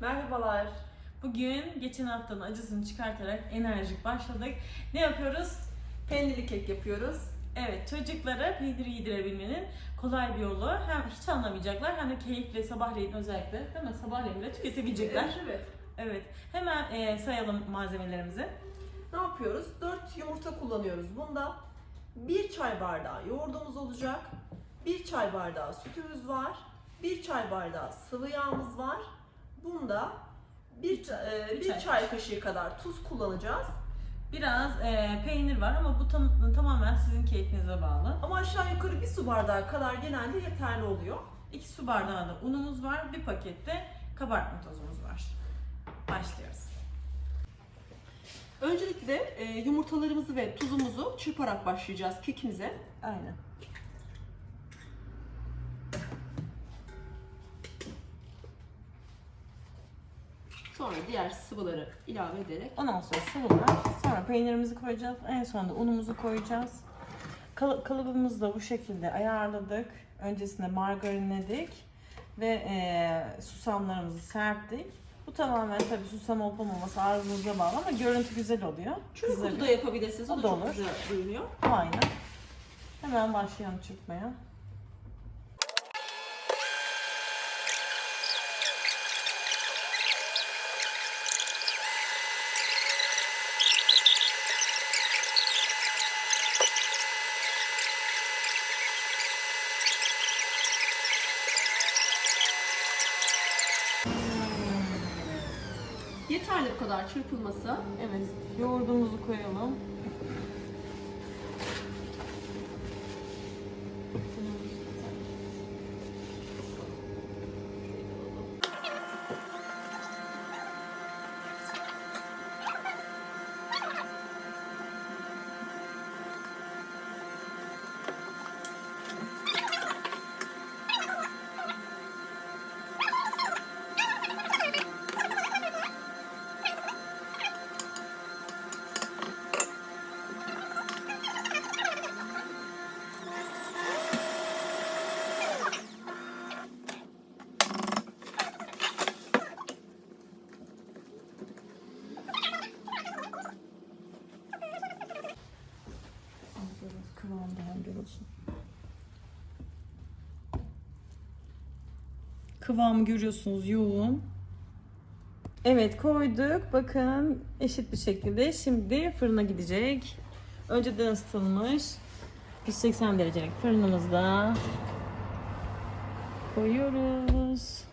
Merhabalar. Bugün geçen haftanın acısını çıkartarak enerjik başladık. Ne yapıyoruz? Peynirli kek yapıyoruz. Evet, çocuklara peyniri yedirebilmenin kolay bir yolu. Hem hiç anlamayacaklar hem de keyifle sabahleyin özellikle değil mi? Sabahleyin bile tüketebilecekler. Evet, evet. Evet. Hemen e, sayalım malzemelerimizi. Ne yapıyoruz? 4 yumurta kullanıyoruz. Bunda 1 çay bardağı yoğurdumuz olacak. 1 çay bardağı sütümüz var. 1 çay bardağı sıvı yağımız var. Bunda 1 Bir bir çay çay kaşığı kadar tuz kullanacağız. Biraz e, peynir var ama bu tam, tamamen sizin keyfinize bağlı. Ama aşağı yukarı bir su bardağı kadar genelde yeterli oluyor. 2 su bardağı da unumuz var. Bir pakette kabartma tozumuz var. Başlıyoruz. Öncelikle e, yumurtalarımızı ve tuzumuzu çırparak başlayacağız kekimize. Aynen. Sonra diğer sıvıları ilave ederek Ondan sonra sıvılar. Sonra peynirimizi koyacağız. En sonunda unumuzu koyacağız. Kal- kalıbımızı da bu şekilde ayarladık. Öncesinde margarinledik. Ve eee, susamlarımızı serptik. Bu tamamen tabii susam olup olmaması arzunuza bağlı ama görüntü güzel oluyor. çürük Güzel. kutuda yapabilirsiniz. O O da da çok olur. güzel görünüyor. Aynen. Hemen başlayalım çırpmaya. Yeterli bu kadar çırpılması. Evet, yoğurdumuzu koyalım. Biraz kıvam daha güzel olsun. Kıvamı görüyorsunuz yoğun. Evet koyduk. Bakın eşit bir şekilde. Şimdi fırına gidecek. Önceden ısıtılmış 180 derecelik fırınımızda koyuyoruz.